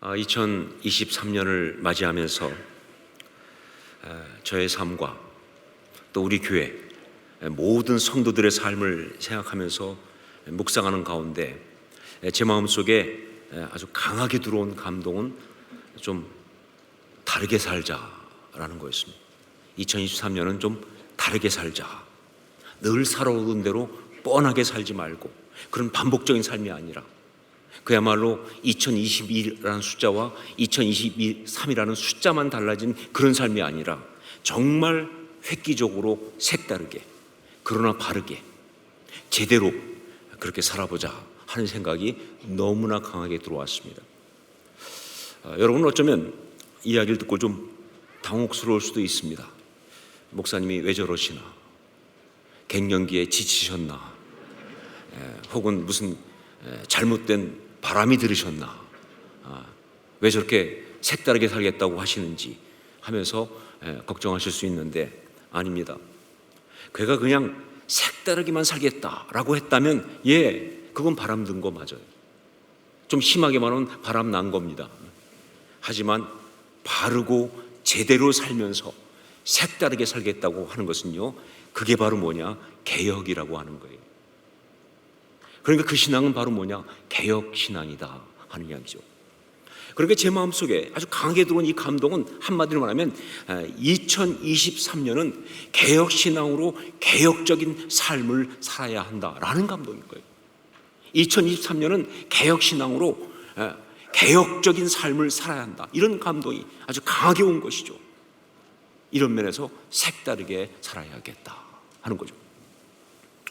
2023년을 아, 맞이하면서 저의 삶과 또 우리 교회 모든 성도들의 삶을 생각하면서 묵상하는 가운데 제 마음 속에 아주 강하게 들어온 감동은 좀 다르게 살자라는 거였습니다. 2023년은 좀 다르게 살자. 늘 살아오던 대로 뻔하게 살지 말고 그런 반복적인 삶이 아니라 그야말로 2022라는 숫자와 2023이라는 숫자만 달라진 그런 삶이 아니라 정말 획기적으로 색다르게 그러나 바르게 제대로 그렇게 살아보자 하는 생각이 너무나 강하게 들어왔습니다. 아, 여러분 어쩌면 이야기를 듣고 좀 당혹스러울 수도 있습니다. 목사님이 왜 저러시나? 갱년기에 지치셨나? 에, 혹은 무슨 에, 잘못된 바람이 들으셨나? 아, 왜 저렇게 색다르게 살겠다고 하시는지 하면서 에, 걱정하실 수 있는데 아닙니다. 그가 그냥 색다르게만 살겠다라고 했다면 예, 그건 바람 든 거 맞아요. 좀 심하게 말하면 바람 난 겁니다. 하지만 바르고 제대로 살면서 색다르게 살겠다고 하는 것은요, 그게 바로 뭐냐? 개혁이라고 하는 거예요. 그러니까 그 신앙은 바로 뭐냐? 개혁 신앙이다 하는 이야기죠. 그러니까 제 마음속에 아주 강하게 들어온 이 감동은 한마디로 말하면 2023년은 개혁 신앙으로 개혁적인 삶을 살아야 한다라는 감동인 거예요. 2023년은 개혁 신앙으로 개혁적인 삶을 살아야 한다. 이런 감동이 아주 강하게 온 것이죠. 이런 면에서 색다르게 살아야겠다 하는 거죠.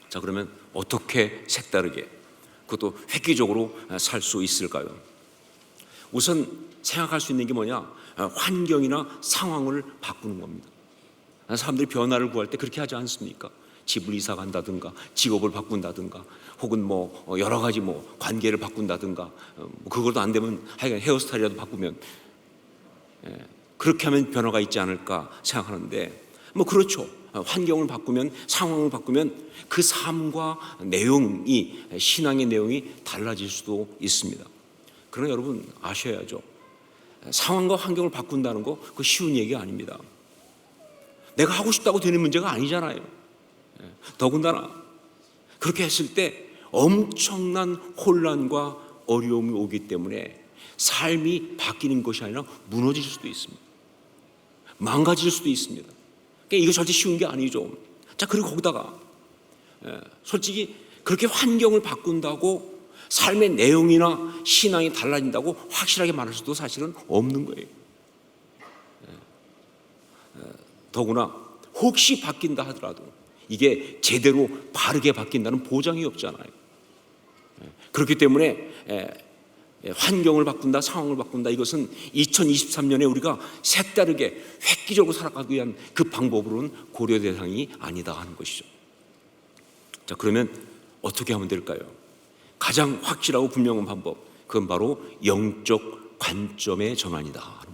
자, 그러면 어떻게 색다르게 그것도 획기적으로 살 수 있을까요? 우선 생각할 수 있는 게 뭐냐? 환경이나 상황을 바꾸는 겁니다. 사람들이 변화를 구할 때 그렇게 하지 않습니까? 집을 이사 간다든가 직업을 바꾼다든가 혹은 뭐 여러 가지 뭐 관계를 바꾼다든가 그것도 안 되면 하여간 헤어스타일이라도 바꾸면 그렇게 하면 변화가 있지 않을까 생각하는데 뭐 그렇죠. 환경을 바꾸면 상황을 바꾸면 그 삶과 내용이 신앙의 내용이 달라질 수도 있습니다. 그러나 여러분 아셔야죠. 상황과 환경을 바꾼다는 거 그 쉬운 얘기 아닙니다. 내가 하고 싶다고 되는 문제가 아니잖아요. 더군다나 그렇게 했을 때 엄청난 혼란과 어려움이 오기 때문에 삶이 바뀌는 것이 아니라 무너질 수도 있습니다. 망가질 수도 있습니다. 이거 절대 쉬운 게 아니죠. 자, 그리고 거기다가 솔직히 그렇게 환경을 바꾼다고 삶의 내용이나 신앙이 달라진다고 확실하게 말할 수도 사실은 없는 거예요. 더구나 혹시 바뀐다 하더라도 이게 제대로 바르게 바뀐다는 보장이 없잖아요. 그렇기 때문에 환경을 바꾼다, 상황을 바꾼다 이것은 2023년에 우리가 색다르게 획기적으로 살아가기 위한 그 방법으로는 고려 대상이 아니다 하는 것이죠. 자, 그러면 어떻게 하면 될까요? 가장 확실하고 분명한 방법, 그건 바로 영적 관점의 전환이다.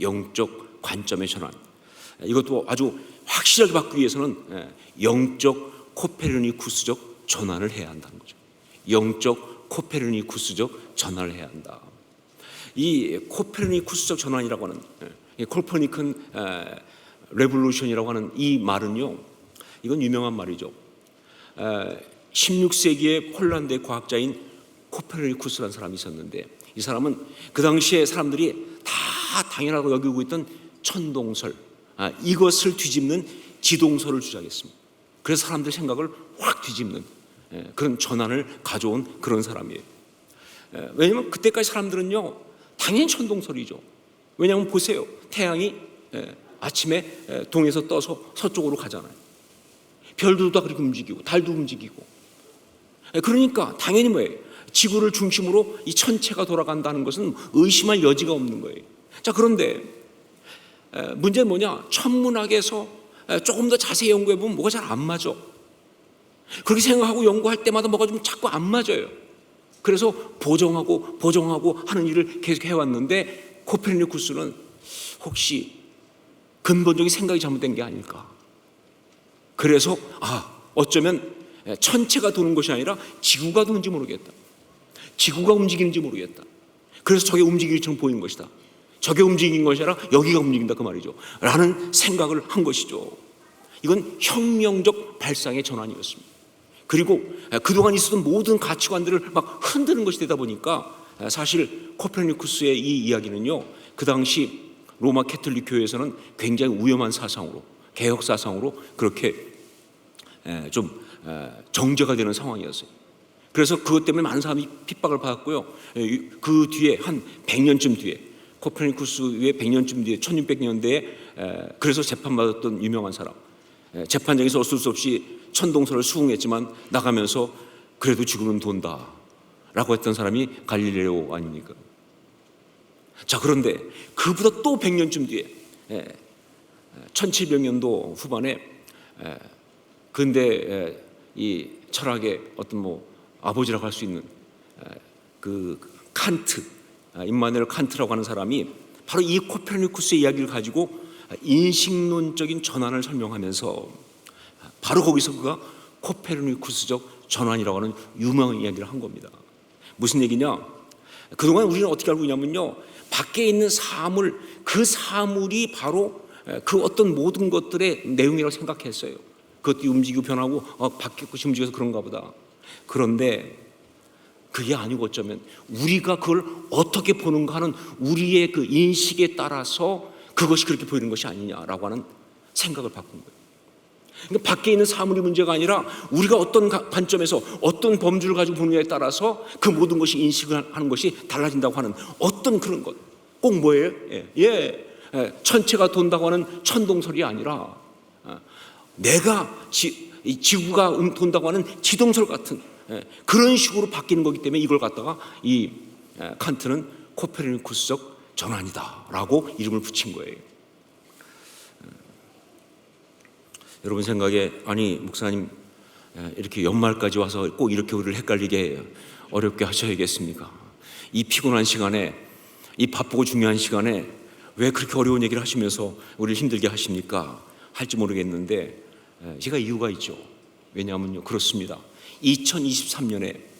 영적 관점의 전환. 이것도 아주 확실하게 바꾸기 위해서는 영적 코페르니쿠스적 전환을 해야 한다는 거죠. 영적 코페르니쿠스적 전환을 해야 한다. 이 코페르니쿠스적 전환이라고 하는 코퍼니큰 레볼루션이라고 하는 이 말은요. 이건 유명한 말이죠. 16세기의 폴란드 과학자인 코페르니쿠스라는 사람이 있었는데 이 사람은 그 당시에 사람들이 다 당연하고 여기고 있던 천동설 아, 이것을 뒤집는 지동설을 주장했습니다. 그래서 사람들 생각을 확 뒤집는 예, 그런 전환을 가져온 그런 사람이에요. 예, 왜냐하면 그때까지 사람들은요 당연히 천동설이죠. 왜냐하면 보세요 태양이 예, 아침에 동에서 떠서 서쪽으로 가잖아요. 별들도 다 그렇게 움직이고 달도 움직이고 그러니까 당연히 뭐예요? 지구를 중심으로 이 천체가 돌아간다는 것은 의심할 여지가 없는 거예요. 자 그런데 문제는 뭐냐? 천문학에서 조금 더 자세히 연구해 보면 뭐가 잘 안 맞아. 그렇게 생각하고 연구할 때마다 뭐가 좀 자꾸 안 맞아요. 그래서 보정하고 보정하고 하는 일을 계속 해왔는데 코페르니쿠스는 혹시 근본적인 생각이 잘못된 게 아닐까. 그래서 아 어쩌면 천체가 도는 것이 아니라 지구가 도는지 모르겠다. 지구가 움직이는지 모르겠다. 그래서 저게 움직이기처럼 보이는 것이다. 저게 움직인 것이 아니라 여기가 움직인다 그 말이죠. 라는 생각을 한 것이죠. 이건 혁명적 발상의 전환이었습니다. 그리고 그동안 있었던 모든 가치관들을 막 흔드는 것이 되다 보니까 사실 코페르니쿠스의 이 이야기는요. 그 당시 로마 캐톨릭 교회에서는 굉장히 위험한 사상으로 개혁 사상으로 그렇게 좀 정제가 되는 상황이었어요. 그래서 그것 때문에 많은 사람이 핍박을 받았고요. 그 뒤에 한 100년쯤 뒤에 코페르니쿠스의 100년쯤 뒤에 1600년대에 그래서 재판받았던 유명한 사람 재판장에서 어쩔 수 없이 천동설을 수긍했지만 나가면서 그래도 지구는 돈다 라고 했던 사람이 갈릴레오 아닙니까? 자 그런데 그보다 또 100년쯤 뒤에 1700년도 후반에 근대 이 철학의 어떤 뭐 아버지라고 할 수 있는 그 칸트 임마누엘 칸트라고 하는 사람이 바로 이 코페르니쿠스의 이야기를 가지고 인식론적인 전환을 설명하면서 바로 거기서 그가 코페르니쿠스적 전환이라고 하는 유명한 이야기를 한 겁니다. 무슨 얘기냐? 그동안 우리는 어떻게 알고 있냐면요. 밖에 있는 사물, 그 사물이 바로 그 어떤 모든 것들의 내용이라고 생각했어요. 그것도 움직이고 변하고 어, 바뀌고 움직여서 그런가 보다. 그런데 그게 아니고 어쩌면 우리가 그걸 어떻게 보는가 하는 우리의 그 인식에 따라서 그것이 그렇게 보이는 것이 아니냐라고 하는 생각을 바꾼 거예요. 그러니까 밖에 있는 사물이 문제가 아니라 우리가 어떤 관점에서 어떤 범주를 가지고 보느냐에 따라서 그 모든 것이 인식을 하는 것이 달라진다고 하는 어떤 그런 것. 꼭 뭐예요? 예, 예, 예 천체가 돈다고 하는 천동설이 아니라 어, 내가 지, 지구가 음, 돈다고 하는 지동설 같은 예, 그런 식으로 바뀌는 거기 때문에 이걸 갖다가 이 예, 칸트는 코페르니쿠스적 전환이다 라고 이름을 붙인 거예요. 예. 여러분 생각에 아니 목사님 이렇게 연말까지 와서 꼭 이렇게 우리를 헷갈리게 어렵게 하셔야겠습니까? 이 피곤한 시간에 이 바쁘고 중요한 시간에 왜 그렇게 어려운 얘기를 하시면서 우리를 힘들게 하십니까? 할지 모르겠는데 제가 이유가 있죠. 왜냐하면요 그렇습니다. 2023년에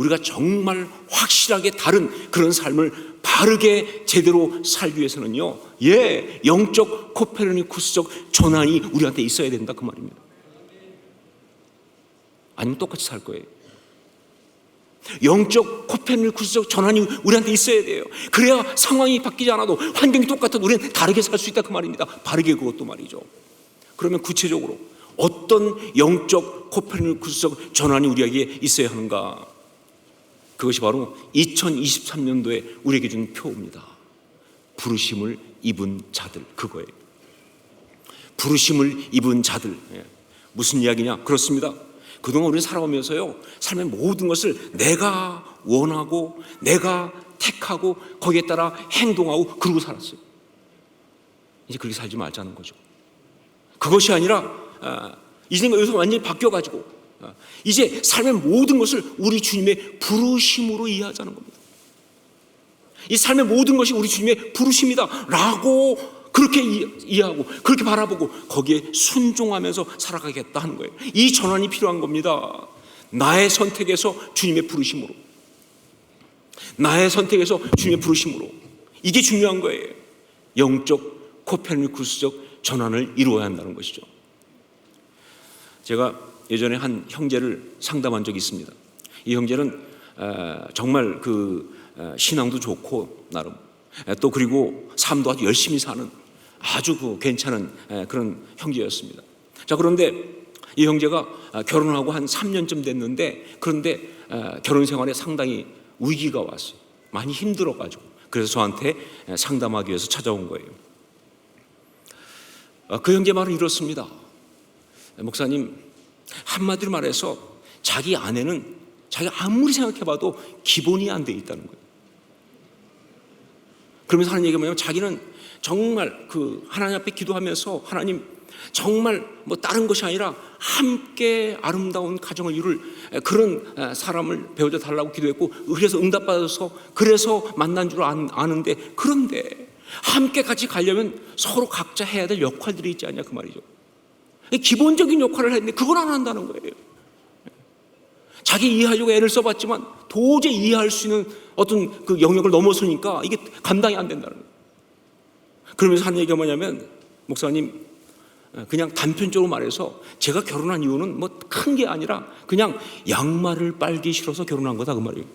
우리가 정말 확실하게 다른 그런 삶을 바르게 제대로 살기 위해서는요, 예, 영적 코페르니쿠스적 전환이 우리한테 있어야 된다 그 말입니다. 아니면 똑같이 살 거예요. 영적 코페르니쿠스적 전환이 우리한테 있어야 돼요. 그래야 상황이 바뀌지 않아도 환경이 똑같아도 우리는 다르게 살 수 있다 그 말입니다. 바르게 그것도 말이죠. 그러면 구체적으로 어떤 영적 코페르니쿠스적 전환이 우리에게 있어야 하는가? 그것이 바로 2023년도에 우리에게 준 표입니다. 부르심을 입은 자들 그거예요. 부르심을 입은 자들 예. 무슨 이야기냐? 그렇습니다. 그동안 우리는 살아오면서요 삶의 모든 것을 내가 원하고 내가 택하고 거기에 따라 행동하고 그러고 살았어요. 이제 그렇게 살지 말자는 거죠. 그것이 아니라 아, 이제 여기서 완전히 바뀌어가지고 아, 이제 삶의 모든 것을 우리 주님의 부르심으로 이해하자는 겁니다. 이 삶의 모든 것이 우리 주님의 부르심이다 라고 그렇게 이해하고 그렇게 바라보고 거기에 순종하면서 살아가겠다 하는 거예요. 이 전환이 필요한 겁니다. 나의 선택에서 주님의 부르심으로. 나의 선택에서 주님의 부르심으로. 이게 중요한 거예요. 영적 코페르니쿠스적 전환을 이루어야 한다는 것이죠. 제가 예전에 한 형제를 상담한 적이 있습니다. 이 형제는 정말 그 신앙도 좋고 나름 또 그리고 삶도 아주 열심히 사는 아주 그 괜찮은 그런 형제였습니다. 자 그런데 이 형제가 결혼하고 한 3년쯤 됐는데 그런데 결혼 생활에 상당히 위기가 왔어요. 많이 힘들어가지고 그래서 저한테 상담하기 위해서 찾아온 거예요. 그 형제 말은 이렇습니다. 목사님 한마디로 말해서 자기 아내는 자기가 아무리 생각해봐도 기본이 안 돼 있다는 거예요. 그러면서 하는 얘기가 뭐냐면 자기는 정말 그 하나님 앞에 기도하면서 하나님 정말 뭐 다른 것이 아니라 함께 아름다운 가정을 이룰 그런 사람을 배워줘 달라고 기도했고 그래서 응답받아서 그래서 만난 줄 아는데 그런데 함께 같이 가려면 서로 각자 해야 될 역할들이 있지 않냐 그 말이죠. 기본적인 역할을 했는데 그걸 안 한다는 거예요. 자기 이해하려고 애를 써봤지만 도저히 이해할 수 있는 어떤 그 영역을 넘어서니까 이게 감당이 안 된다는 거예요. 그러면서 하는 얘기가 뭐냐면 목사님 그냥 단편적으로 말해서 제가 결혼한 이유는 뭐 큰 게 아니라 그냥 양말을 빨기 싫어서 결혼한 거다 그 말이에요.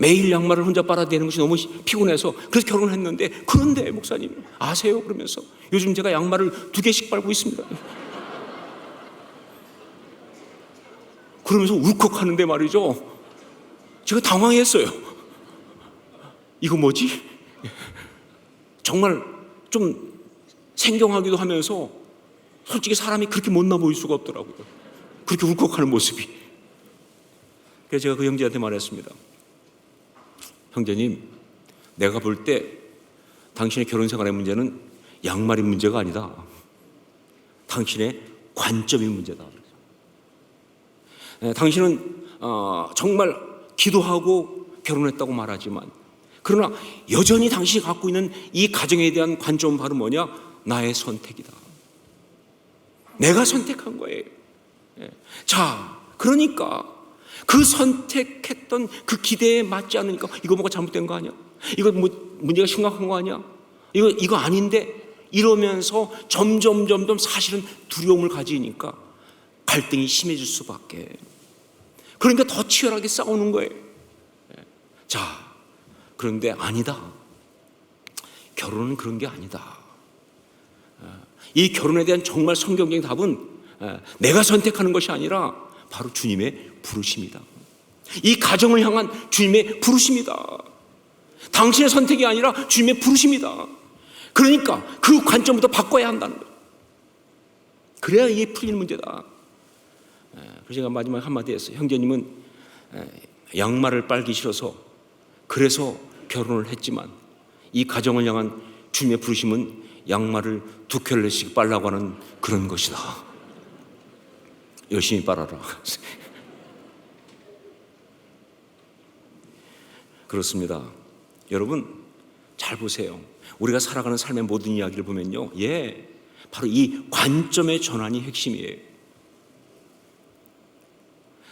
매일 양말을 혼자 빨아대는 것이 너무 피곤해서 그래서 결혼을 했는데 그런데 목사님 아세요? 그러면서 요즘 제가 양말을 두 개씩 빨고 있습니다. 그러면서 울컥하는데 말이죠. 제가 당황했어요. 이거 뭐지? 정말 좀 생경하기도 하면서 솔직히 사람이 그렇게 못나 보일 수가 없더라고요. 그렇게 울컥하는 모습이. 그래서 제가 그 형제한테 말했습니다. 형제님, 내가 볼 때 당신의 결혼 생활의 문제는 양말이 문제가 아니다. 당신의 관점이 문제다. 예, 당신은 어, 정말 기도하고 결혼했다고 말하지만 그러나 여전히 당신이 갖고 있는 이 가정에 대한 관점은 바로 뭐냐? 나의 선택이다. 내가 선택한 거예요. 예. 자, 그러니까 그 선택했던 그 기대에 맞지 않으니까 이거 뭐가 잘못된 거 아니야? 이거 뭐 문제가 심각한 거 아니야? 이거 이거 아닌데 이러면서 점점 점점 사실은 두려움을 가지니까 갈등이 심해질 수밖에. 그러니까 더 치열하게 싸우는 거예요. 예. 자, 그런데 아니다. 결혼은 그런 게 아니다. 어, 이 결혼에 대한 정말 성경적인 답은 어, 내가 선택하는 것이 아니라 바로 주님의 부르심이다. 이 가정을 향한 주님의 부르심이다. 당신의 선택이 아니라 주님의 부르심이다. 그러니까 그 관점부터 바꿔야 한다는 거예요. 그래야 이게 풀리는 문제다. 에, 그래서 제가 마지막 한마디 했어요. 형제님은 에, 양말을 빨기 싫어서 그래서 결혼을 했지만 이 가정을 향한 주님의 부르심은 양말을 두 켤레씩 빨라고 하는 그런 것이다. 열심히 빨아라. 그렇습니다. 여러분 잘 보세요. 우리가 살아가는 삶의 모든 이야기를 보면요. 예. 바로 이 관점의 전환이 핵심이에요.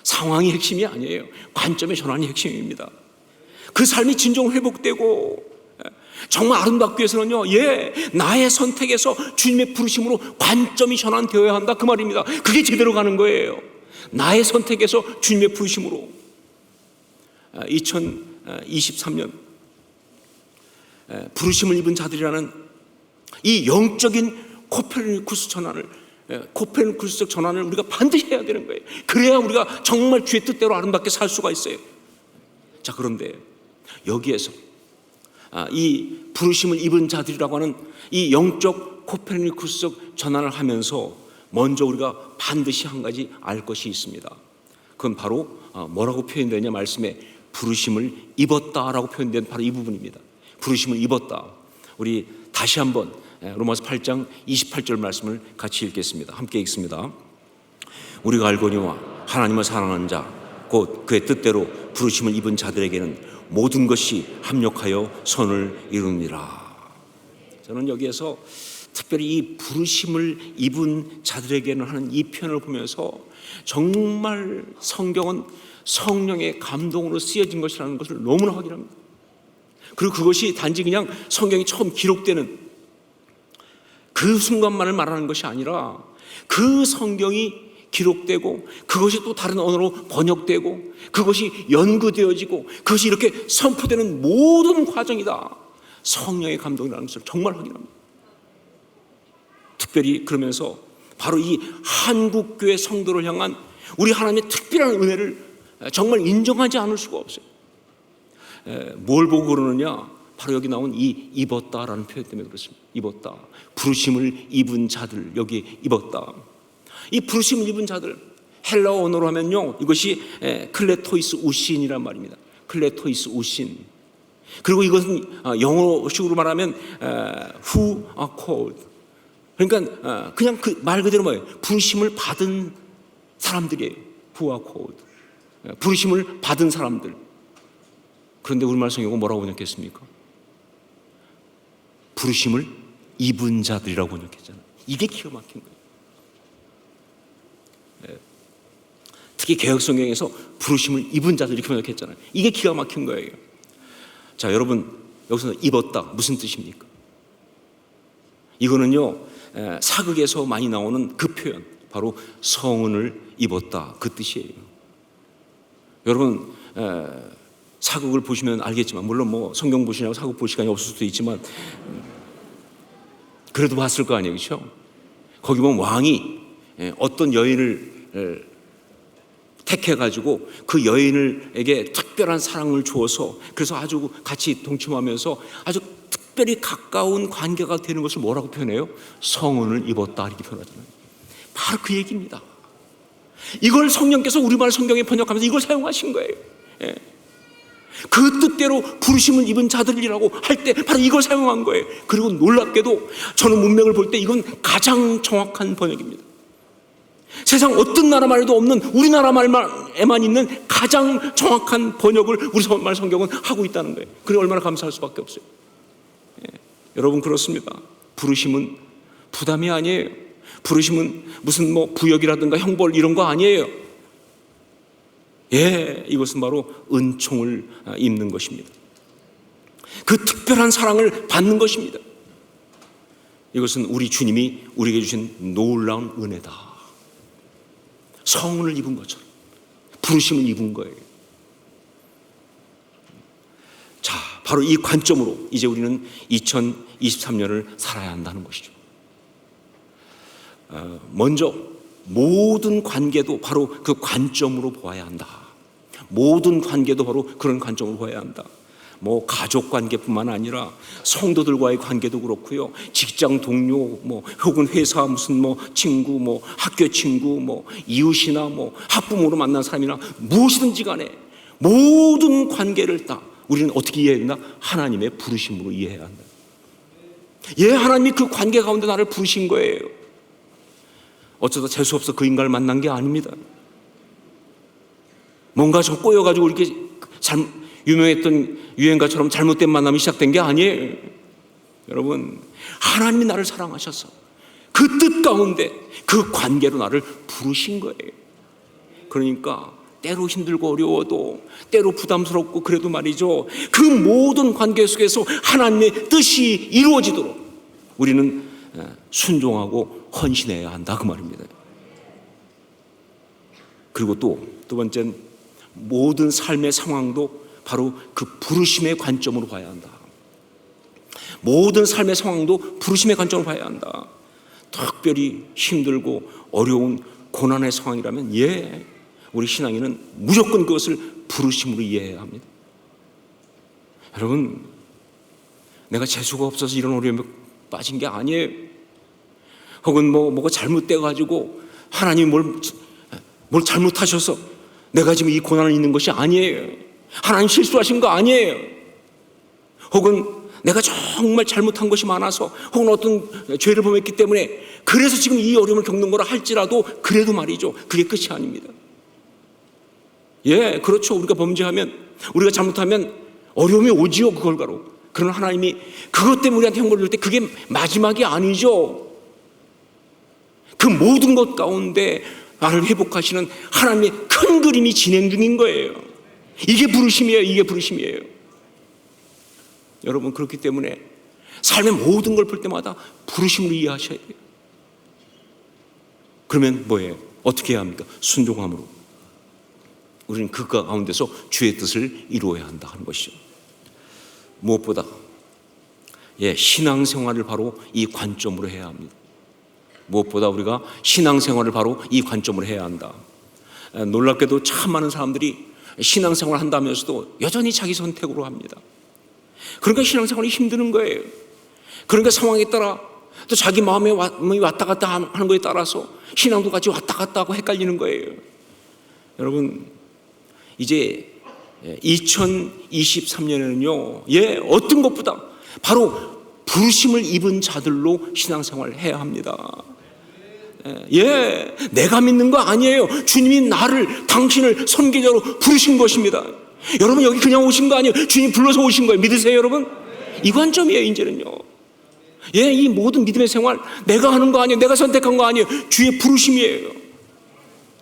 상황이 핵심이 아니에요. 관점의 전환이 핵심입니다. 그 삶이 진정 회복되고 정말 아름답기 위해서는요, 예, 나의 선택에서 주님의 부르심으로 관점이 전환되어야 한다. 그 말입니다. 그게 제대로 가는 거예요. 나의 선택에서 주님의 부르심으로. 2023년 부르심을 입은 자들이라는 이 영적인 코페르니쿠스 전환을 코페르니쿠스적 전환을 우리가 반드시 해야 되는 거예요. 그래야 우리가 정말 주의 뜻대로 아름답게 살 수가 있어요. 자 그런데 여기에서 아, 이 부르심을 입은 자들이라고 하는 이 영적 코페르니쿠스적 전환을 하면서 먼저 우리가 반드시 한 가지 알 것이 있습니다. 그건 바로 아, 뭐라고 표현되냐 말씀에 부르심을 입었다라고 표현된 바로 이 부분입니다. 부르심을 입었다. 우리 다시 한번 로마서 8장 28절 말씀을 같이 읽겠습니다. 함께 읽습니다. 우리가 알거니와 하나님을 사랑하는 자, 곧 그의 뜻대로 부르심을 입은 자들에게는 모든 것이 합력하여 선을 이루니라. 저는 여기에서 특별히 이 부르심을 입은 자들에게는 하는 이 표현을 보면서 정말 성경은 성령의 감동으로 쓰여진 것이라는 것을 너무나 확인합니다. 그리고 그것이 단지 그냥 성경이 처음 기록되는 그 순간만을 말하는 것이 아니라 그 성경이 기록되고 그것이 또 다른 언어로 번역되고 그것이 연구되어지고 그것이 이렇게 선포되는 모든 과정이다. 성령의 감동이라는 것을 정말 확인합니다. 특별히 그러면서 바로 이 한국교회 성도를 향한 우리 하나님의 특별한 은혜를 정말 인정하지 않을 수가 없어요. 뭘 보고 그러느냐? 바로 여기 나온 이 입었다라는 표현 때문에 그렇습니다. 입었다. 부르심을 입은 자들 여기 입었다. 이 부르심을 입은 자들 헬라어 언어로 하면요 이것이 클레토이스 우신이란 말입니다. 클레토이스 우신. 그리고 이것은 영어식으로 말하면 who are called. 그러니까 그냥 그 말 그대로 뭐예요? 부르심을 받은 사람들이에요. who are called. 부르심을 받은 사람들. 그런데 우리말 성경은 뭐라고 번역했습니까? 부르심을 입은 자들이라고 번역했잖아요. 이게 기가 막힌 거예요. 특히 개혁 성경에서 부르심을 입은 자들 이렇게 번역했잖아요. 이게 기가 막힌 거예요. 자, 여러분 여기서 입었다 무슨 뜻입니까? 이거는요 에, 사극에서 많이 나오는 그 표현 바로 성은을 입었다 그 뜻이에요. 여러분 에, 사극을 보시면 알겠지만 물론 뭐 성경 보시냐고 사극 볼 시간이 없을 수도 있지만 음, 그래도 봤을 거 아니에요, 그렇죠? 거기 보면 왕이 에, 어떤 여인을 에, 택해 가지고 그 여인을에게 특별한 사랑을 주어서 그래서 아주 같이 동침하면서 아주 특별히 가까운 관계가 되는 것을 뭐라고 표현해요? 성은을 입었다 이렇게 표현하잖아요. 바로 그 얘기입니다. 이걸 성령께서 우리말 성경에 번역하면서 이걸 사용하신 거예요. 예. 그 뜻대로 부르심을 입은 자들이라고 할 때 바로 이걸 사용한 거예요. 그리고 놀랍게도 저는 문맥을 볼 때 이건 가장 정확한 번역입니다. 세상 어떤 나라 말에도 없는 우리나라 말에만 있는 가장 정확한 번역을 우리 말 성경은 하고 있다는 거예요. 그래 얼마나 감사할 수밖에 없어요. 예. 여러분 그렇습니다. 부르심은 부담이 아니에요. 부르심은 무슨 뭐 부역이라든가 형벌 이런 거 아니에요. 예, 이것은 바로 은총을 아, 입는 것입니다. 그 특별한 사랑을 받는 것입니다. 이것은 우리 주님이 우리에게 주신 놀라운 은혜다. 성은을 입은 것처럼 부르심을 입은 거예요. 자, 바로 이 관점으로 이제 우리는 2023년을 살아야 한다는 것이죠. 어, 먼저 모든 관계도 바로 그 관점으로 보아야 한다. 모든 관계도 바로 그런 관점으로 보아야 한다. 뭐 가족 관계뿐만 아니라 성도들과의 관계도 그렇고요. 직장 동료 뭐 혹은 회사 무슨 뭐 친구 뭐 학교 친구 뭐 이웃이나 뭐 학부모로 만난 사람이나 무엇이든지 간에 모든 관계를 다 우리는 어떻게 이해해야 된다? 하나님의 부르심으로 이해해야 한다. 예, 하나님이 그 관계 가운데 나를 부르신 거예요. 어쩌다 재수 없어 그 인간을 만난 게 아닙니다. 뭔가 좀 꼬여가지고 이렇게 잘 유명했던 유행가처럼 잘못된 만남이 시작된 게 아니에요. 여러분, 하나님이 나를 사랑하셔서 그 뜻 가운데 그 관계로 나를 부르신 거예요. 그러니까 때로 힘들고 어려워도 때로 부담스럽고 그래도 말이죠. 그 모든 관계 속에서 하나님의 뜻이 이루어지도록 우리는 순종하고 헌신해야 한다 그 말입니다. 그리고 또 두 번째는 모든 삶의 상황도 바로 그 부르심의 관점으로 봐야 한다. 모든 삶의 상황도 부르심의 관점으로 봐야 한다. 특별히 힘들고 어려운 고난의 상황이라면 예, 우리 신앙인은 무조건 그것을 부르심으로 이해해야 합니다. 여러분, 내가 재수가 없어서 이런 어려움에 빠진 게 아니에요. 혹은 뭐 뭐가 잘못돼 가지고 하나님 뭘, 뭘 잘못하셔서 내가 지금 이 고난을 있는 것이 아니에요. 하나님 실수하신 거 아니에요. 혹은 내가 정말 잘못한 것이 많아서 혹은 어떤 죄를 범했기 때문에 그래서 지금 이 어려움을 겪는 거라 할지라도 그래도 말이죠. 그게 끝이 아닙니다. 예, 그렇죠. 우리가 범죄하면 우리가 잘못하면 어려움이 오지요. 그 결과로. 그러나 하나님이 그것 때문에 우리한테 형벌을 줄 때 그게 마지막이 아니죠. 그 모든 것 가운데 나를 회복하시는 하나님의 큰 그림이 진행 중인 거예요. 이게 부르심이에요. 이게 부르심이에요. 여러분 그렇기 때문에 삶의 모든 걸 볼 때마다 부르심으로 이해하셔야 돼요. 그러면 뭐예요? 어떻게 해야 합니까? 순종함으로. 우리는 그 가운데서 주의 뜻을 이루어야 한다 하는 것이죠. 무엇보다 예, 신앙생활을 바로 이 관점으로 해야 합니다. 무엇보다 우리가 신앙생활을 바로 이 관점으로 해야 한다. 에, 놀랍게도 참 많은 사람들이 신앙생활을 한다면서도 여전히 자기 선택으로 합니다. 그러니까 신앙생활이 힘드는 거예요. 그러니까 상황에 따라 또 자기 마음에 왔다 갔다 하는 거에 따라서 신앙도 같이 왔다 갔다 하고 헷갈리는 거예요. 여러분, 이제 2023년에는요, 예, 어떤 것보다 바로 부르심을 입은 자들로 신앙생활을 해야 합니다. 예, 내가 믿는 거 아니에요. 주님이 나를, 당신을 선교자로 부르신 것입니다. 여러분 여기 그냥 오신 거 아니에요. 주님 불러서 오신 거예요. 믿으세요, 여러분? 이 관점이에요, 이제는요. 예, 이 모든 믿음의 생활 내가 하는 거 아니에요. 내가 선택한 거 아니에요. 주의 부르심이에요.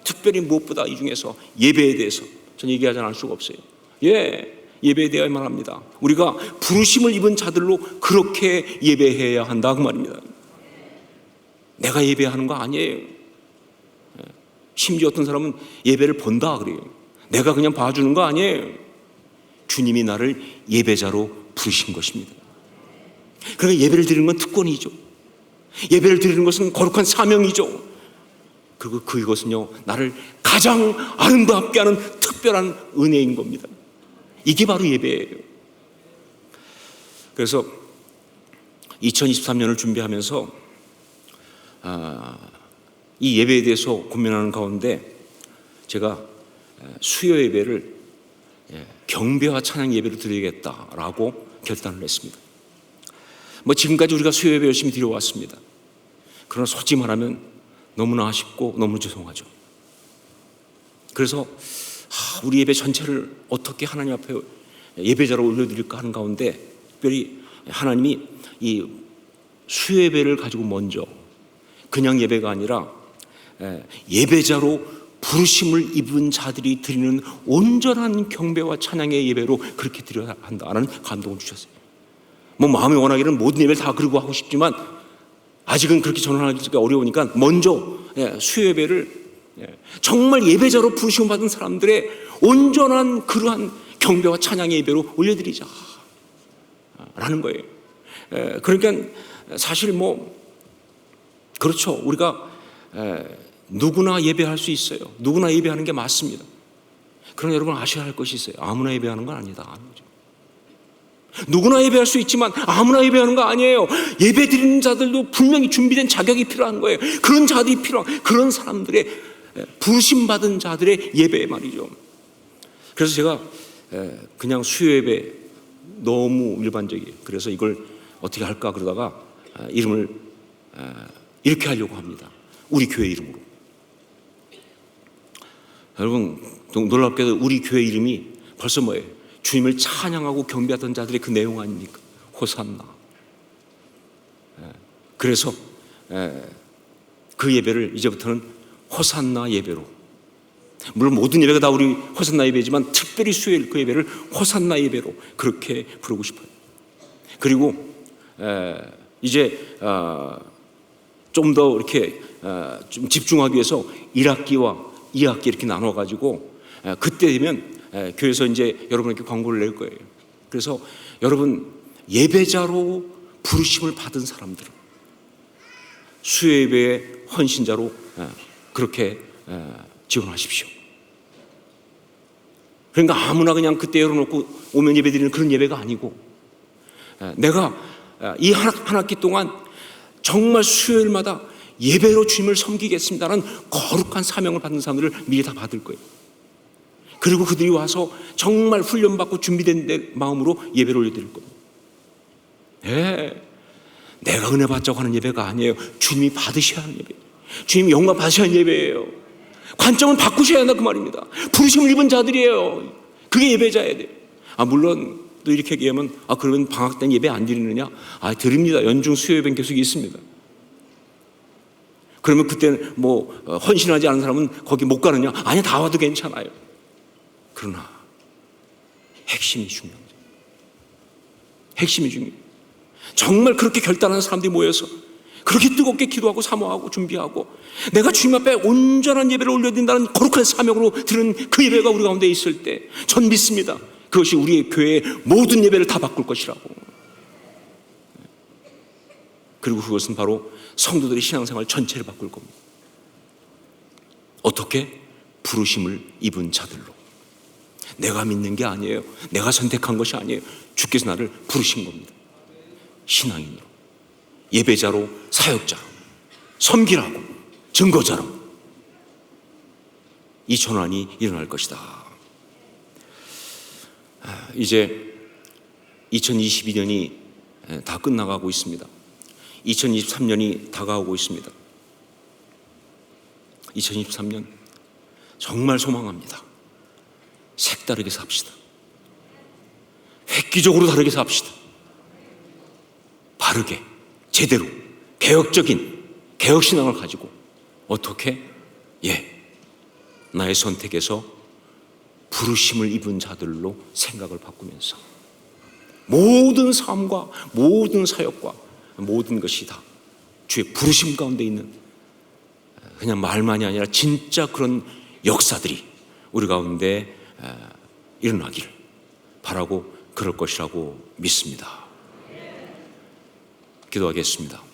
특별히 무엇보다 이 중에서 예배에 대해서 전 얘기하지 않을 수가 없어요. 예, 예배에 대해 말합니다. 우리가 부르심을 입은 자들로 그렇게 예배해야 한다 그 말입니다. 내가 예배하는 거 아니에요. 예. 심지어 어떤 사람은 예배를 본다 그래요. 내가 그냥 봐주는 거 아니에요. 주님이 나를 예배자로 부르신 것입니다. 그러니까 예배를 드리는 건 특권이죠. 예배를 드리는 것은 거룩한 사명이죠. 그리고 그것은요, 나를 가장 아름답게 하는 특별한 은혜인 겁니다. 이게 바로 예배예요. 그래서 2023년을 준비하면서 아, 이 예배에 대해서 고민하는 가운데 제가 수요 예배를 예, 경배와 찬양 예배로 드리겠다라고 결단을 했습니다. 뭐 지금까지 우리가 수요 예배 열심히 드려왔습니다. 그러나 솔직히 말하면 너무나 아쉽고 너무 죄송하죠. 그래서 아, 우리 예배 전체를 어떻게 하나님 앞에 예배자로 올려드릴까 하는 가운데 특별히 하나님이 이 수요 예배를 가지고 먼저 그냥 예배가 아니라 예, 예배자로 부르심을 입은 자들이 드리는 온전한 경배와 찬양의 예배로 그렇게 드려야 한다는 감동을 주셨어요. 뭐 마음이 원하기는 모든 예배를 다 그러고 하고 싶지만 아직은 그렇게 전환하기가 어려우니까 먼저 예, 수요 예배를 예, 정말 예배자로 부르심 받은 사람들의 온전한 그러한 경배와 찬양의 예배로 올려드리자 라는 거예요. 예, 그러니까 사실 뭐 그렇죠. 우리가 에, 누구나 예배할 수 있어요. 누구나 예배하는 게 맞습니다. 그러나 여러분 아셔야 할 것이 있어요. 아무나 예배하는 건 아니다. 하는 거죠. 누구나 예배할 수 있지만 아무나 예배하는 거 아니에요. 예배 드리는 자들도 분명히 준비된 자격이 필요한 거예요. 그런 자들이 필요한 그런 사람들의 에, 부르심 받은 자들의 예배 말이죠. 그래서 제가 에, 그냥 수요 예배 너무 일반적이에요. 그래서 이걸 어떻게 할까 그러다가 아, 이름을 아, 이렇게 하려고 합니다. 우리 교회 이름으로. 여러분 놀랍게도 우리 교회 이름이 벌써 뭐예요? 주님을 찬양하고 경배하던 자들의 그 내용 아닙니까? 호산나. 예, 그래서 예, 그 예배를 이제부터는 호산나 예배로. 물론 모든 예배가 다 우리 호산나 예배지만 특별히 수요일 그 예배를 호산나 예배로 그렇게 부르고 싶어요. 그리고 에, 이제 어, 좀더 이렇게 어, 좀 집중하기 위해서 1학기와 2학기 이렇게 나눠 가지고 그때 되면 에, 교회에서 이제 여러분에게 광고를 낼 거예요. 그래서 여러분 예배자로 부르심을 받은 사람들은 수요예배의 헌신자로 에, 그렇게 에, 지원하십시오. 그러니까 아무나 그냥 그때 열어놓고 오면 예배 드리는 그런 예배가 아니고 에, 내가 에, 이 한, 한 학기 동안 정말 수요일마다 예배로 주님을 섬기겠습니다라는 거룩한 사명을 받는 사람들을 미리 다 받을 거예요. 그리고 그들이 와서 정말 훈련받고 준비된 내 마음으로 예배를 올려드릴 겁니다. 예. 내가 은혜 받자고 하는 예배가 아니에요. 주님이 받으셔야 하는 예배. 주님이 영광 받으셔야 하는 예배예요. 관점을 바꾸셔야 한다 그 말입니다. 부르심을 입은 자들이에요. 그게 예배자야 돼. 아 물론 또 이렇게 얘기하면 아 그러면 방학 때는 예배 안 드리느냐? 아 드립니다. 연중 수요 예배 계속 있습니다. 그러면 그때는 뭐 어, 헌신하지 않은 사람은 거기 못 가느냐? 아니 다 와도 괜찮아요. 그러나 핵심이 중요합니다. 핵심이 중요해요. 정말 그렇게 결단하는 사람들이 모여서 그렇게 뜨겁게 기도하고 사모하고 준비하고 내가 주님 앞에 온전한 예배를 올려드린다는 거룩한 사명으로 드는 그 예배가 우리 가운데 있을 때 전 믿습니다. 그것이 우리의 교회의 모든 예배를 다 바꿀 것이라고. 그리고 그것은 바로 성도들의 신앙생활 전체를 바꿀 겁니다. 어떻게? 부르심을 입은 자들로. 내가 믿는 게 아니에요. 내가 선택한 것이 아니에요. 주께서 나를 부르신 겁니다. 신앙인으로. 예배자로, 사역자로, 섬기라고, 증거자로. 이 전환이 일어날 것이다. 아, 이제 2022년이 다 끝나가고 있습니다. 2023년이 다가오고 있습니다. 2023년 정말 소망합니다. 색다르게 삽시다. 획기적으로 다르게 삽시다. 바르게, 제대로, 개혁적인 개혁신앙을 가지고 어떻게? 예, 나의 선택에서 부르심을 입은 자들로 생각을 바꾸면서 모든 삶과 모든 사역과 모든 것이 다 주의 부르심 가운데 있는 그냥 말만이 아니라 진짜 그런 역사들이 우리 가운데 일어나기를 바라고 그럴 것이라고 믿습니다. 기도하겠습니다.